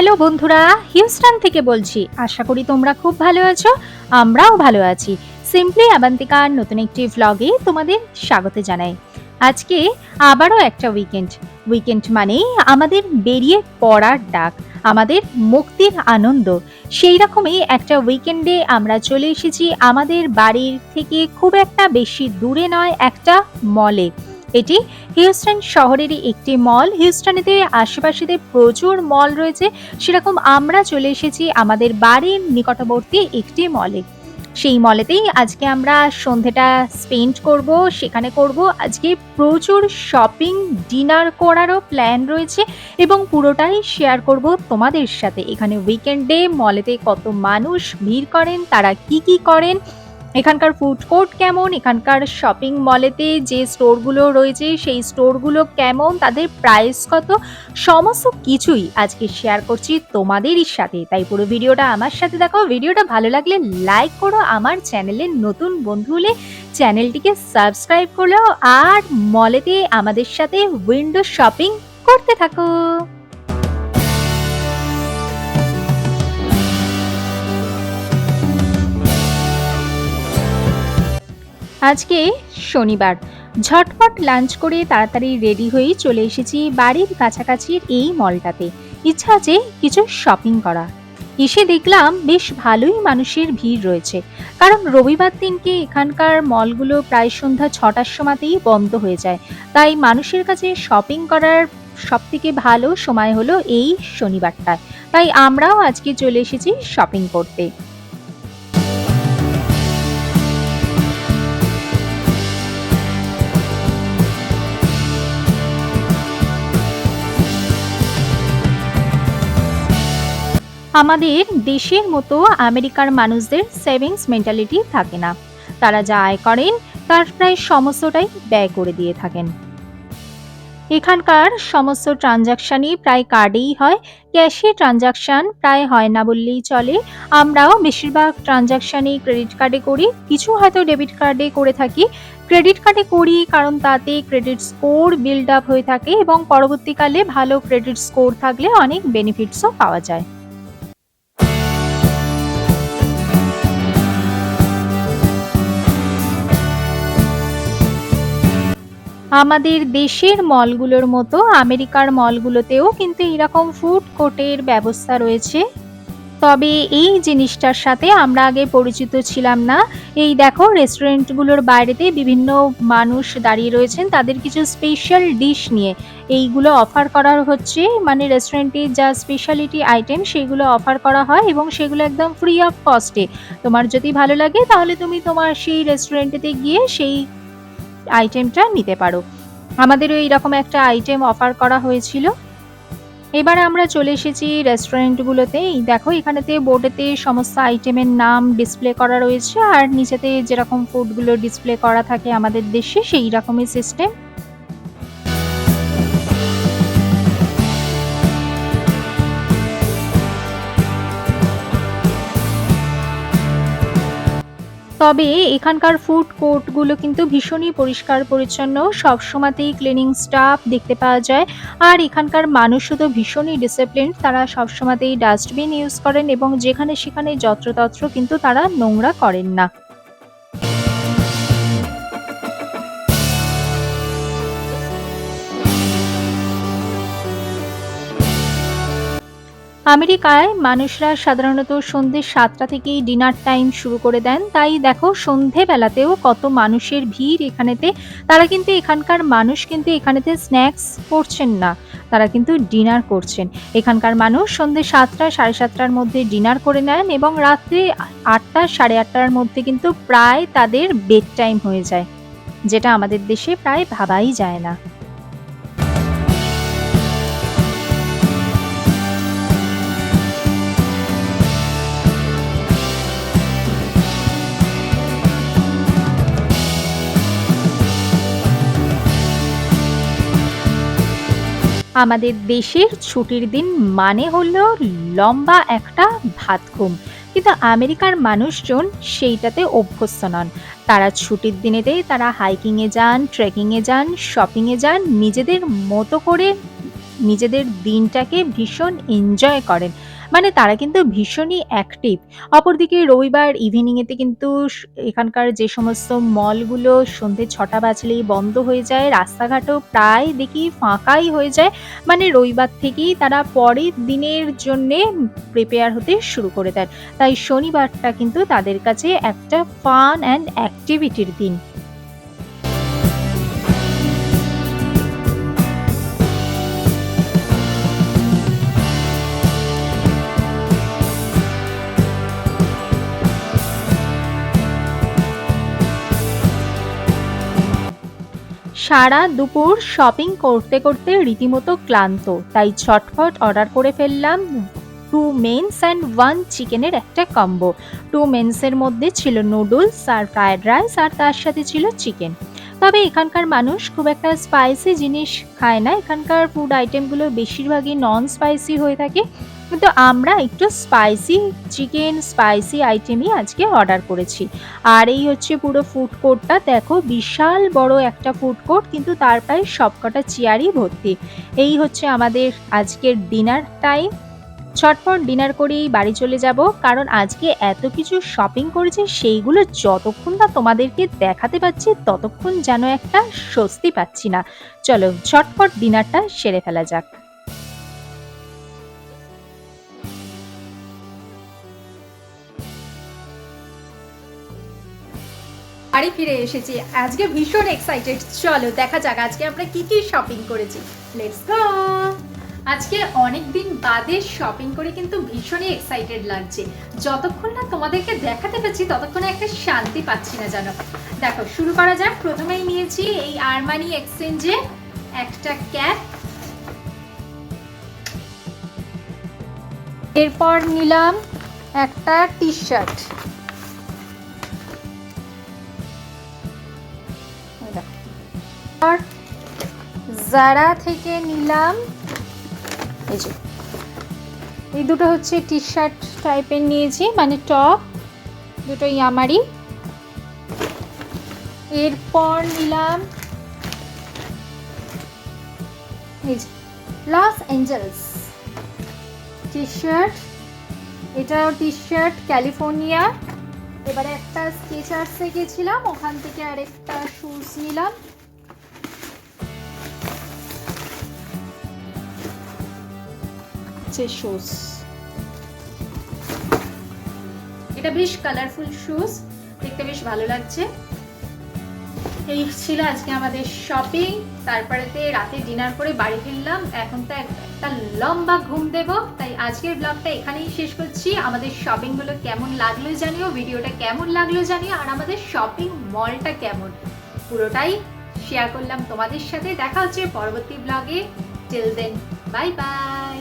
Hello বন্ধুরা, Houston থেকে বলছি। আশা করি তোমরা খুব ভালো আছো, আমরাও ভালো আছি। সিম্পলি আবান্তিকার নতুন একটি ভ্লগে তোমাদের স্বাগত জানাই। আজকে আবারও একটা উইকেন্ড উইকেন্ড মানেই আমাদের বেরিয়ে পড়ার ডাক, আমাদের মুক্তির আনন্দ। সেই রকমই একটা উইকেন্ডে আমরা চলে এসেছি আমাদের বাড়ির থেকে খুব একটা বেশি দূরে নয়, একটা মলে এটি হিউস্টন শহরেরই একটি মল। হিউস্টনেতে আশেপাশেতে প্রচুর মল রয়েছে। সেরকম আমরা চলে এসেছি আমাদের বাড়ির নিকটবর্তী একটি মলে। সেই মলেতেই আজকে আমরা সন্ধেটা স্পেন্ড করব, সেখানে করব। আজকে প্রচুর শপিং, ডিনার করারও প্ল্যান রয়েছে এবং পুরোটাই শেয়ার করব তোমাদের সাথে। এখানে উইকেন্ডে মলেতে কত মানুষ ভিড় করেন, তারা কি কি করেন এখানকার ফুড কোর্ট কেমন? এখানকার শপিং মলেতে যে স্টোরগুলো রয়েছে, সেই স্টোরগুলো কেমন? তাদের প্রাইস কত? সমস্ত কিছুই আজকে শেয়ার করছি তোমাদেরই সাথে। তাই পুরো ভিডিওটা আমার সাথে দেখো ভিডিওটা ভালো লাগলে লাইক করো। আমার চ্যানেলের নতুন বন্ধু হলে চ্যানেলটিকে সাবস্ক্রাইব করল আর মলেতে আমাদের সাথে উইন্ডো শপিং করতে থাকো। আজকে শনিবার। ঝটপট লাঞ্চ করে তাড়াতাড়ি রেডি হয়ে চলে এসেছি বাড়ির কাছাকাছির এই মলটাতে ইচ্ছা আছে কিছু শপিং করা। এসে দেখলাম বেশ ভালোই মানুষের ভিড় রয়েছে। কারণ রবিবার দিনকে এখানকার মলগুলো প্রায় সন্ধ্যা ছটার সময়তেই বন্ধ হয়ে যায়। তাই মানুষের কাছে শপিং করার সব থেকে ভালো সময় হলো এই শনিবারটা। তাই আমরাও আজকে চলে এসেছি শপিং করতে। আমাদের দেশের মতো আমেরিকার মানুষদের সেভিংস মেন্টালিটি থাকে না। তারা যা আয় করেন, তার প্রায় সমস্তটাই ব্যয় করে দিয়ে থাকেন। এখানকার সমস্ত ট্রানজাকশানই প্রায় কার্ডেই হয় ক্যাশে ট্রানজাকশান প্রায় হয় না বললেই চলে। আমরাও বেশিরভাগ ট্রানজাকশানই ক্রেডিট কার্ডে করি, কিছু হয়তো ডেবিট কার্ডে করে থাকি। ক্রেডিট কার্ডে করি কারণ তাতে ক্রেডিট স্কোর বিল্ড আপ হয়ে থাকে এবং পরবর্তীকালে ভালো ক্রেডিট স্কোর থাকলে অনেক বেনিফিটসও পাওয়া যায়। আমাদের দেশের মলগুলোর মতো আমেরিকার মলগুলোতেও কিন্তু এরকম ফুড কোর্টের ব্যবস্থা রয়েছে। তবে এই জিনিসটার সাথে আমরা আগে পরিচিত ছিলাম না। এই দেখো, রেস্টুরেন্টগুলোর বাইরেতে বিভিন্ন মানুষ দাঁড়িয়ে রয়েছেন। তাদের কিছু স্পেশাল ডিশ নিয়ে। এইগুলো অফার করা হচ্ছে। মানে রেস্টুরেন্টে যা স্পেশালিটি আইটেম সেগুলো অফার করা হয় এবং সেগুলো একদম ফ্রি অফ কস্টে তোমার যদি ভালো লাগে, তাহলে তুমি তোমার সেই রেস্টুরেন্টেতে গিয়ে সেই আইটেমটা নিতে পারো। আমাদেরও এইরকম একটা আইটেম অফার করা হয়েছিল। এবার আমরা চলে এসেছি রেস্টুরেন্টগুলোতে দেখো, এখানেতে বোর্ডেতে সমস্ত আইটেমের নাম ডিসপ্লে করা রয়েছে। আর নিচেতে যেরকম ফুডগুলো ডিসপ্লে করা থাকে আমাদের দেশে সেই রকমই সিস্টেম তবে এখানকার ফুড কোর্টগুলো কিন্তু ভীষণই পরিষ্কার পরিচ্ছন্ন। সবসময়তেই ক্লিনিং স্টাফ দেখতে পাওয়া যায়। আর এখানকার মানুষও তো ভীষণই ডিসিপ্লিন তারা সবসময়তেই ডাস্টবিন ইউজ করেন এবং যেখানে সেখানে যত্রতত্র কিন্তু তারা নোংরা করেন না। আমেরিকায় মানুষরা সাধারণত সন্ধ্যে সাতটা থেকেই ডিনার টাইম শুরু করে দেন। তাই দেখো, সন্ধেবেলাতেও কত মানুষের ভিড় এখানেতে। তারা কিন্তু এখানকার মানুষ কিন্তু এখানেতে স্ন্যাক্স করছেন না। তারা কিন্তু ডিনার করছেন। এখানকার মানুষ সন্ধ্যে সাতটা, সাড়ে সাতটার মধ্যে ডিনার করে নেন এবং রাত্রে আটটা, সাড়ে আটটার মধ্যে কিন্তু প্রায় তাদের বেড টাইম হয়ে যায়। যেটা আমাদের দেশে প্রায় ভাবাই যায় না। আমাদের দেশের ছুটির দিন মানে হলো লম্বা একটা ভাত ঘুম। কিন্তু আমেরিকার মানুষজন সেইটাতে অভ্যস্ত নন। তারা ছুটির দিনেতেই তারা হাইকিংয়ে যান ট্রেকিংয়ে যান শপিংয়ে যান, নিজেদের মতো করে নিজেদের দিনটাকে ভীষণ এনজয় করেন। মানে তারা কিন্তু ভীষণই অ্যাক্টিভ অপরদিকে রবিবার ইভিনিংয়েতে কিন্তু এখানকার যে সমস্ত মলগুলো সন্ধে ছটা বাজলেই বন্ধ হয়ে যায়, রাস্তাঘাটও প্রায় দেখি ফাঁকাই হয়ে যায়। মানে রবিবার থেকেই তারা পরের দিনের জন্যে প্রিপেয়ার হতে শুরু করে দেন। তাই শনিবারটা কিন্তু তাদের কাছে একটা ফান অ্যান্ড অ্যাক্টিভিটির দিন। সারা দুপুর শপিং করতে করতে রীতিমতো ক্লান্ত। তাই ছটফট অর্ডার করে ফেললাম টু মেন্স অ্যান্ড ওয়ান চিকেনের একটা কম্বো টু মেন্সের মধ্যে ছিল নুডলস আর ফ্রায়েড রাইস আর তার সাথে ছিল চিকেন তবে এখানকার মানুষ খুব একটা স্পাইসি জিনিস খায় না। এখানকার ফুড আইটেমগুলো বেশিরভাগই নন স্পাইসি হয়ে থাকে। কিন্তু আমরা একটু স্পাইসি চিকেন স্পাইসি আইটেমই আজকে অর্ডার করেছি। আর এই হচ্ছে পুরো ফুড কোর্টটা দেখো, বিশাল বড় একটা ফুড কোর্ট কিন্তু তার প্রায় সবকটা চেয়ারই ভর্তি। এই হচ্ছে আমাদের আজকের ডিনার টাইম ছটফট ডিনার করেই বাড়ি চলে যাব, কারণ আজকে এত কিছু শপিং করেছি, সেইগুলো যতক্ষণ না তোমাদেরকে দেখাতে পাচ্ছি, ততক্ষণ যেন একটা স্বস্তি পাচ্ছি না। চলো, ছটফট ডিনারটা সেরে ফেলা যাক। বাড়ি ফিরে এসেছি। আজকে ভীষণ এক্সাইটেড চলো, দেখা যাক আজকে আমরা কি কি শপিং করেছি। লেটস গো আজকে অনেক দিন বাদে শপিং করে কিন্তু ভীষণই এক্সাইটেড লাগছে। যতক্ষণ না তোমাদেরকে দেখাতে পাচ্ছি ততক্ষণ একটা শান্তি পাচ্ছি না জানো দেখো, শুরু করা যাক। প্রথমেই নিয়েছি এই আরমানি এক্সচেঞ্জে একটা ক্যাপ এরপর নিলাম একটা টি শার্ট জারা থেকে নিলাম। এই যে। এই দুটো হচ্ছে টি শার্ট টাইপের নিয়েছি মানে টপ দুটো ইয়ামারি এরপর নিলাম এই যে লস অ্যাঞ্জেলস টি শার্ট এটাও টি শার্ট ক্যালিফোর্নিয়া এবারে একটা স্কেচার্সে গেছিলাম, ওখান থেকে আরেকটা শুজ নিলাম। হচ্ছে শুজ এটা বেশ কালারফুল শুজ দেখতে বেশ ভালো লাগছে। এই ছিল আজকে আমাদের শপিং তারপরেতে রাতে ডিনার করে বাড়ি ফিরলাম। এখন তো একটা লম্বা ঘুম দেব, তাই আজকের ব্লগটা এখানেই শেষ করছি। আমাদের শপিংগুলো কেমন লাগল জানিও ভিডিওটা কেমন লাগল জানিও, আর আমাদের শপিং মলটা কেমন? পুরোটাই শেয়ার করলাম তোমাদের সাথে। দেখা হচ্ছে পরবর্তী ব্লগে টিল দেন বাই বাই